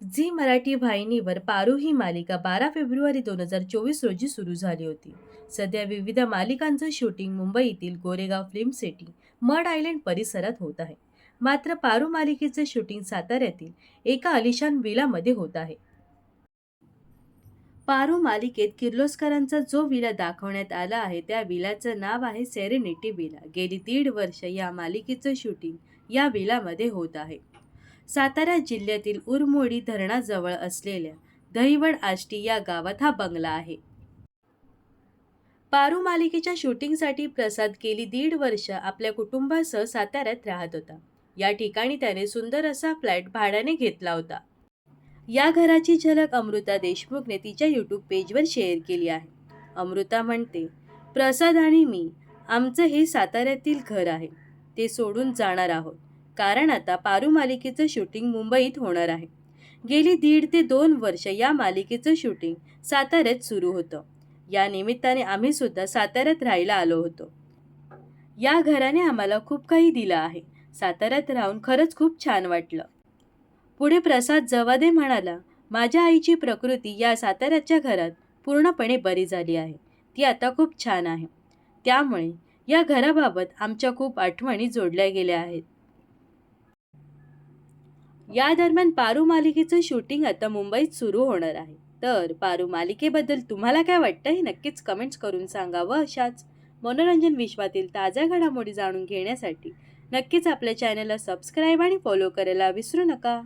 Zee Marathi वाहिनीवर पारू ही मालिका बारा फेब्रुवारी दोन हजार चोवीस रोजी सुरू झाली होती. सध्या विविध मालिकांचं शूटिंग मुंबईतील Goregaon Film City Madh Island परिसरात होत आहे. मात्र पारू मालिकेचं शूटिंग साताऱ्यातील एका आलिशान विलामध्ये होत आहे. पारू मालिकेत किर्लोस्करांचा जो विला दाखवण्यात आला आहे त्या विलाचं नाव आहे सेरेनिटी विला. गेली दीड वर्ष या मालिकेचं शूटिंग या विलामध्ये होत आहे. सातारा जिल्ह्यातील उरमोडी धरणाजवळ असलेल्या दहिवड आष्टी या गावात हा बंगला आहे. पारू मालिकेच्या शूटिंगसाठी प्रसाद गेली दीड वर्ष आपल्या कुटुंबासह साताऱ्यात राहत होता. या ठिकाणी त्याने सुंदर असा फ्लॅट भाड्याने घेतला होता. या घराची झलक अमृता देशमुखने तिच्या यूट्यूब पेजवर शेअर केली आहे. अमृता म्हणते प्रसाद आणि मी आमचं हे साताऱ्यातील घर आहे. ते सोडून जाणार आहोत. कारण आता पारू मालिकेचं शूटिंग मुंबईत होणार आहे. गेली दीड ते दोन वर्ष या मालिकेचं शूटिंग साताऱ्यात सुरू होतं. या निमित्ताने आम्ही सुद्धा साताऱ्यात राहायला आलो होतो. या घराने आम्हाला खूप काही दिलं आहे. साताऱ्यात राहून खरंच खूप छान वाटलं. पुढे प्रसाद जवादे म्हणाला माझ्या आईची प्रकृती या साताऱ्याच्या घरात पूर्णपणे बरी झाली आहे. ती आता खूप छान आहे. त्यामुळे या घराबाबत आमच्या खूप आठवणी जोडल्या गेल्या आहेत. या दरम्यान पारू मालिकेचं शूटिंग आता मुंबईत सुरू होणार आहे. तर पारू मालिकेबद्दल तुम्हाला काय वाटतं हे नक्कीच कमेंट्स करून सांगा व अशाच मनोरंजन विश्वातील ताज्या घडामोडी जाणून घेण्यासाठी. नक्कीच आपल्या चॅनलला सबस्क्राईब आणि फॉलो करायला विसरू नका.